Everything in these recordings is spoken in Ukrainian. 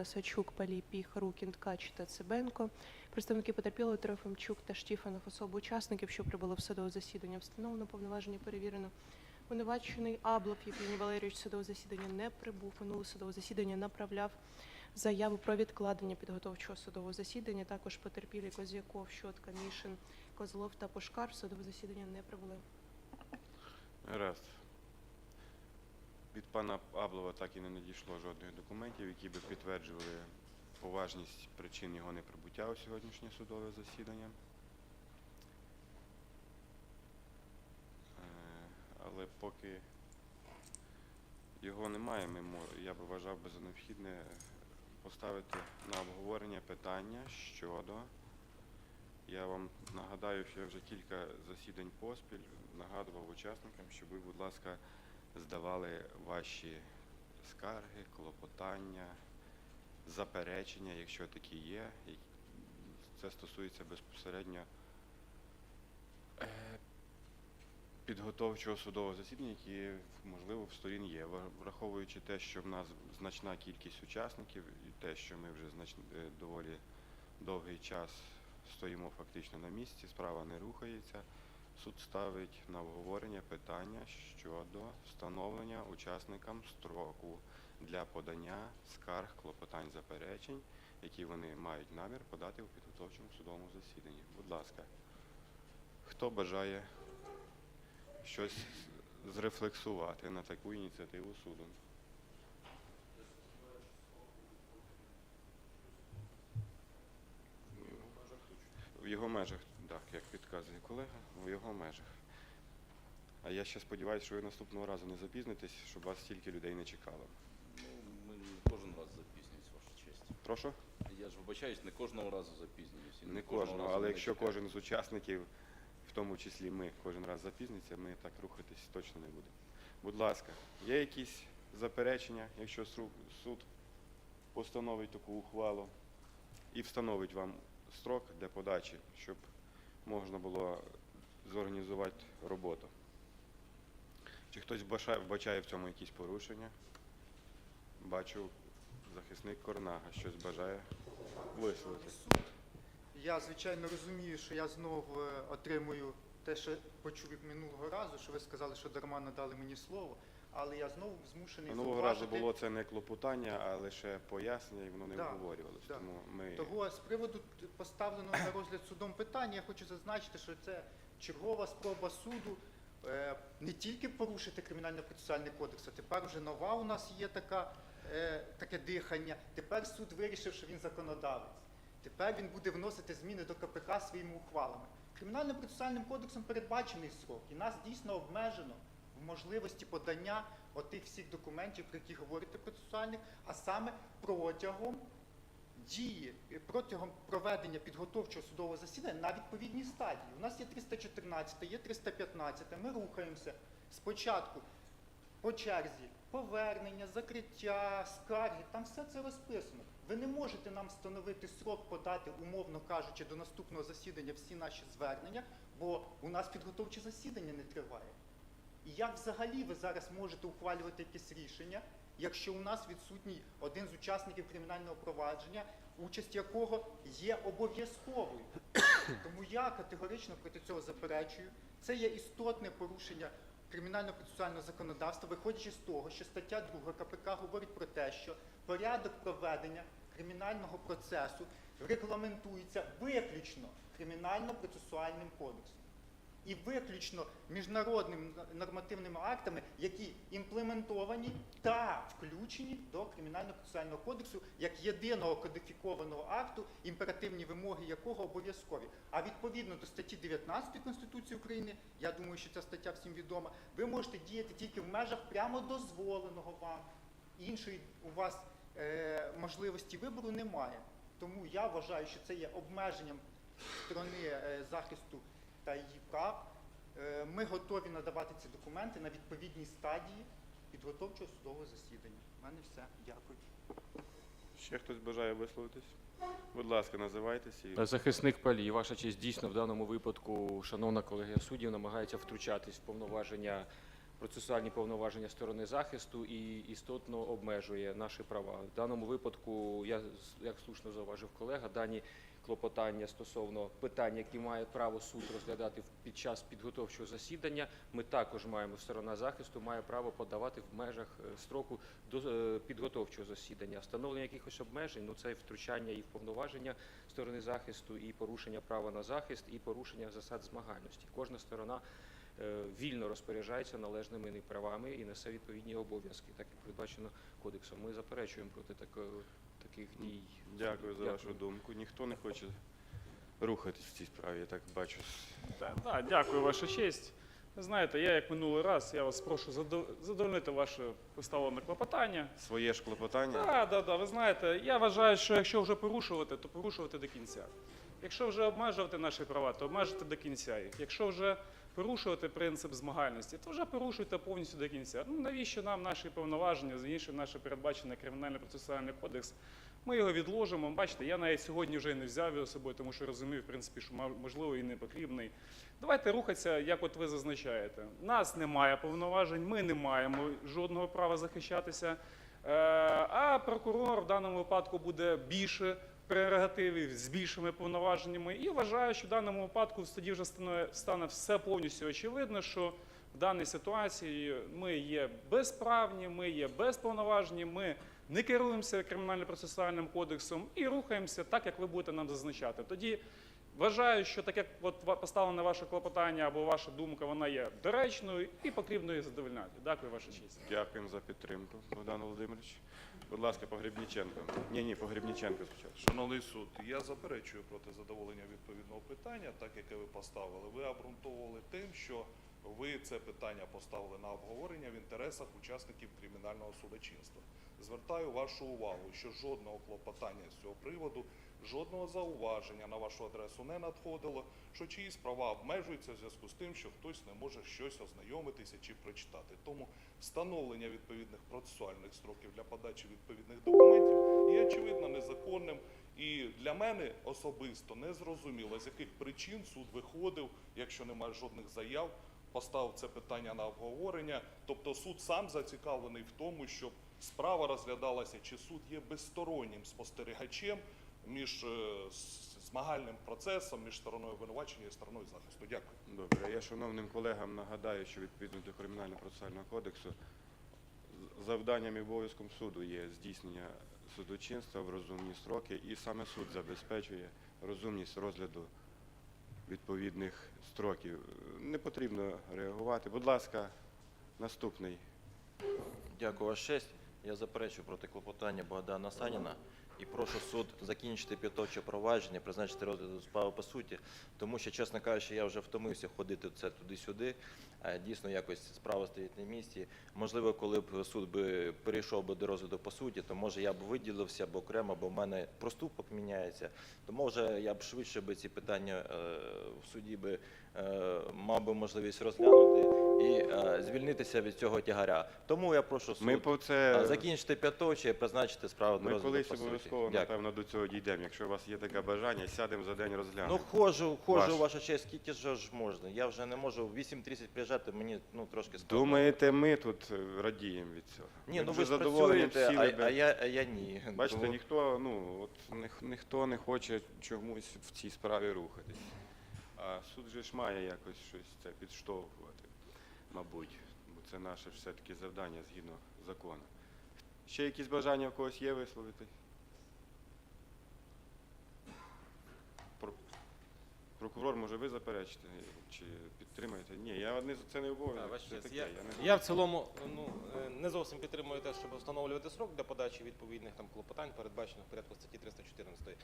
Іванівна, Сачук, Палій, Піх, Рукін, Ткач та Цибенко. Представники потерпілого Трофимчук та Штіфанов, особи учасників, що прибули в судове засідання, встановлено повноваження перевірено. Винувачений Аблов Євгеній Валерійович судове засідання не прибув. Минуле судове засідання направляв заяву про відкладення підготовчого судового засідання. Також потерпілі Козяков, Щотка, Мішин, Козлов та Пушкар судове засідання не прибули. Гаразд. Від пана Аблова так і не надійшло жодних документів, які би підтверджували поважність причин його неприбуття у сьогоднішнє судове засідання. Е, Але поки його немає, я б вважав би за необхідне поставити на обговорення питання щодо я вам нагадаю, що я вже кілька засідань поспіль нагадував учасникам, щоб ви, будь ласка, здавали ваші скарги, клопотання, заперечення, якщо такі є. Це стосується безпосередньо е, підготовчого судового засідання, які, можливо, в сторін є. Враховуючи те, що в нас значна кількість учасників, і те, що ми вже знач... е, доволі довгий час стоїмо фактично на місці, справа не рухається. Суд ставить на обговорення питання щодо встановлення учасникам строку для подання скарг, клопотань, заперечень, які вони мають намір подати у підготовчому судовому засіданні. Будь ласка, хто бажає щось зрефлексувати на таку ініціативу суду? В його межах, так, як підказує колега, в його межах. А я ще сподіваюся, що ви наступного разу не запізнитесь, щоб вас стільки людей не чекало. Ну, ми не кожен раз запізнюємось, ваша честь. Прошу? Я ж вибачаюсь, не кожного разу запізнююсь. і Не кожного кожного, але якщо кожен з учасників, в тому числі ми, кожен раз запізниться, ми так рухатись точно не будемо. Будь ласка, є якісь заперечення, якщо суд постановить таку ухвалу і встановить вам строк для подачі, щоб можна було зорганізувати роботу. Чи хтось вбачає, в цьому якісь порушення? Бачу, захисник Корнага щось бажає висловити. Я, звичайно, розумію, що я знову е, отримую те, що почув від минулого разу, що ви сказали, що дарма надали мені слово, але я знову змушений Минулого разу зауважити- було це не клопотання, а лише пояснення, і воно не Да, обговорювалося. да. Тому ми Того з приводу т- поставленого на розгляд судом питання, я хочу зазначити, що це чергова спроба суду е, не тільки порушити кримінально-процесуальний кодекс, а тепер вже нова у нас є така, е, таке дихання. Тепер суд вирішив, що він законодавець. Тепер він буде вносити зміни до КПК своїми ухвалами. Кримінально-процесуальним кодексом передбачений срок, і нас дійсно обмежено можливості подання отих всіх документів, про які говорите процесуальних, а саме протягом дії протягом проведення підготовчого судового засідання на відповідній стадії. У нас є 314, є 315, ми рухаємося спочатку по черзі повернення, закриття, скарги, там все це розписано. Ви не можете нам встановити срок подати, умовно кажучи, до наступного засідання всі наші звернення, бо у нас підготовче засідання не триває. І як взагалі ви зараз можете ухвалювати якесь рішення, якщо у нас відсутній один з учасників кримінального провадження, участь якого є обов'язковою? Тому я категорично проти цього заперечую. Це є істотне порушення кримінально-процесуального законодавства, виходячи з того, що стаття 2 КПК говорить про те, що порядок проведення кримінального процесу регламентується виключно кримінально-процесуальним кодексом і виключно міжнародними нормативними актами, які імплементовані та включені до кримінально-процесуального кодексу як єдиного кодифікованого акту, імперативні вимоги якого обов'язкові. А відповідно до статті 19 Конституції України, я думаю, що ця стаття всім відома, ви можете діяти тільки в межах прямо дозволеного вам. Іншої у вас е, можливості вибору немає. Тому я вважаю, що це є обмеженням сторони е, захисту та її прав. Е, Ми готові надавати ці документи на відповідній стадії підготовчого судового засідання. У мене все. Дякую. ще хтось бажає висловитись? Будь ласка, називайтесь і Захисник Палій, ваша честь, дійсно в даному випадку шановна колегія суддів намагається втручатись в повноваження процесуальні повноваження сторони захисту і істотно обмежує наші права. В даному випадку, я з- як слушно зауважив колега, дані клопотання стосовно питань, які має право суд розглядати під час підготовчого засідання, ми також маємо сторона захисту має право подавати в межах е, строку до е, підготовчого засідання. Встановлення якихось обмежень ну це втручання і в повноваження сторони захисту, і порушення права на захист, і порушення засад змагальності. Кожна сторона е, вільно розпоряджається належними ним правами і несе відповідні обов'язки, так як передбачено кодексом. Ми заперечуємо проти такого, таких дій. Дякую за вашу думку. Ніхто не хоче рухатись в цій справі, я так бачу. Так, да, дякую, ваша честь. Ви знаєте, я як минулий раз, я вас прошу задов- задовольнити ваше поставлене клопотання. Своє ж клопотання. Так, да, да, ви знаєте, я вважаю, що якщо вже порушувати, то порушувати до кінця. Якщо вже обмежувати наші права, то обмежити до кінця їх. Якщо вже порушувати принцип змагальності, то вже порушуйте повністю до кінця. Ну навіщо нам наші повноваження, з іншим наше передбачене кримінально-процесуальний кодекс? Ми його відложимо. Бачите, я навіть сьогодні вже не взяв його з собою, тому що розумів, в принципі, що можливо і не потрібний. Давайте рухатися, як от ви зазначаєте. Нас немає повноважень, ми не маємо жодного права захищатися. Е, А прокурор в даному випадку буде більше прерогативів з більшими повноваженнями. І вважаю, що в даному випадку тоді вже стане, стане все повністю очевидно, що в даній ситуації ми є безправні, ми є безповноважені, ми не керуємося кримінально-процесуальним кодексом і рухаємося так, як ви будете нам зазначати. Тоді вважаю, що так як от ва- поставлене ваше клопотання або ваша думка, вона є доречною і потрібно її задовольняти. Дякую, ваша честь. Дякуємо за підтримку, Богдан Володимирович. Будь ласка, Погребніченко. Ні, ні, Погребніченко спочатку. Шановний суд, я заперечую проти задоволення відповідного питання, так яке ви поставили. Ви обґрунтовували тим, що ви це питання поставили на обговорення в інтересах учасників кримінального судочинства. Звертаю вашу увагу, що жодного клопотання з цього приводу, жодного зауваження на вашу адресу не надходило, що чиїсь права обмежуються в зв'язку з тим, що хтось не може щось ознайомитися чи прочитати. Тому встановлення відповідних процесуальних строків для подачі відповідних документів є очевидно незаконним. І для мене особисто не зрозуміло, з яких причин суд виходив, якщо немає жодних заяв, поставив це питання на обговорення. Тобто суд сам зацікавлений в тому, щоб справа розглядалася, чи суд є безстороннім спостерігачем між е, змагальним процесом, між стороною обвинувачення і стороною захисту. Дякую. Добре, я шановним колегам нагадаю, що відповідно до Кримінально-процесуального кодексу завданням і обов'язком суду є здійснення судочинства в розумні строки, і саме суд забезпечує розумність розгляду відповідних строків. Не потрібно реагувати. Будь ласка, наступний. Дякую, ваша честь. Я заперечую проти клопотання Богдана Саніна і прошу суд закінчити підготовче провадження, призначити розгляд справи по суті, тому що, чесно кажучи, я вже втомився ходити це туди-сюди. Е, Дійсно, якось справа стоїть на місці. Можливо, коли б суд перейшов до розгляду по суті, то може я б виділився б окремо, бо в мене проступок міняється. То може я б швидше ці питання е, в суді би мав би можливість розглянути і е, звільнитися від цього тягаря. Тому я прошу суд Ми по це закінчити п'яточі, призначити справу до ми розгляду колись по суті. обов'язково Дякую. напевно до цього дійдемо. Якщо у вас є таке бажання, сядемо за день Ну, розглянемо. ходжу, ходжу, Ваш. ваша честь, скільки ж ж можна? Я вже не можу в 8.30 приїжджати, мені ну трошки складно. Думаєте, ми тут е, радіємо від цього? Ні, Ми ну ви ж задоволені працюєте, а, я, а я ні. Бачите, Тому- ніхто, ну от ніх- ніхто не хоче чомусь в цій справі рухатись. А суд же ж має якось щось це підштовхувати, мабуть, бо це наше все-таки завдання згідно закону. Ще якісь бажання в когось є висловити? Прокурор, може ви заперечите чи підтримаєте? Ні, я не це не обов'язок. Я, не я в цілому ну, е, не зовсім підтримую те, щоб встановлювати срок для подачі відповідних там клопотань, передбачених в порядку статті 314.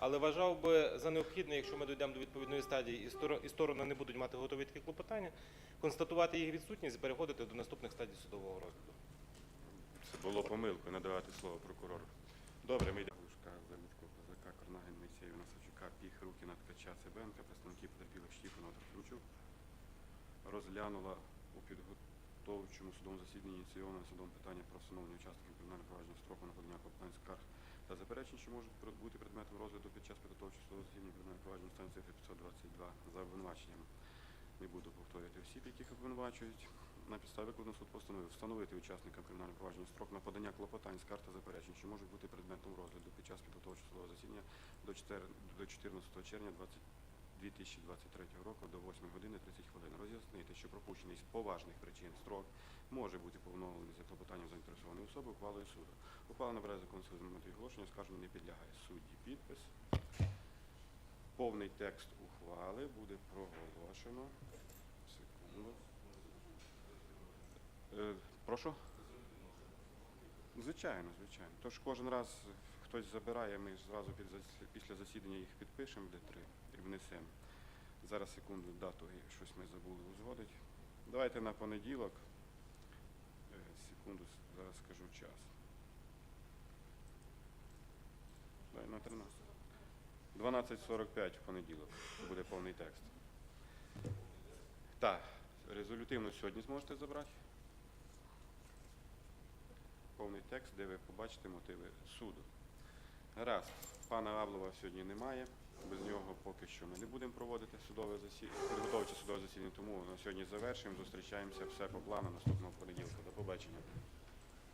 Але вважав би за необхідне, якщо ми дійдемо до відповідної стадії і сторони, не будуть мати готові такі клопотання, констатувати їх відсутність і переходити до наступних стадій судового розгляду. Це було помилкою надавати слово прокурору. Добре, ми йдемо. Заліцького, Козака, Корнагин, Мейсеєва, Насачука, Піх, Рукіна, Ткача, Цибенка, представників потерпілих Штіфанова та Кручук розглянула у підготовчому судовому засіданні ініційоване судом питання про встановлення учасників кримінального провадження строку на подання клопотань скарг та заперечень, що можуть бути предметом розгляду під час підготовчого судового засідання кримінального провадження стані цифри 522 за обвинуваченнями. Не буду повторювати осіб, яких обвинувачують. На підставі викладеного суд постановив встановити учасникам кримінального провадження строк на подання клопотань, скарг та заперечень, що можуть бути предметом розгляду під час підготовчого судового засідання до 4 до 14 червня 20 2023 року до 8 години 30 хвилин. Роз'яснити, що пропущений з поважних причин строк може бути повновлений за клопотанням заінтересованої особи ухвалою суду. Ухвала набирає закон суду моменту оголошення, скарження не підлягає. Судді підпис. Повний текст ухвали буде проголошено. Секунду. Е, прошу? Звичайно, звичайно. Тож кожен раз хтось забирає, ми зразу під після засідання їх підпишемо Д3 і внесемо. Зараз секунду дату щось ми забули узгодити. Давайте на понеділок. Секунду, зараз скажу час. Дай на 13. 12.45 в понеділок буде повний текст. Так, резолютивно сьогодні зможете забрати? Повний текст, де ви побачите мотиви суду. Гаразд, пана Аблова сьогодні немає. Без нього поки що ми не будемо проводити судове засідання, підготовче судове засідання, тому на сьогодні завершуємо. Зустрічаємося все по плану наступного понеділка. До побачення.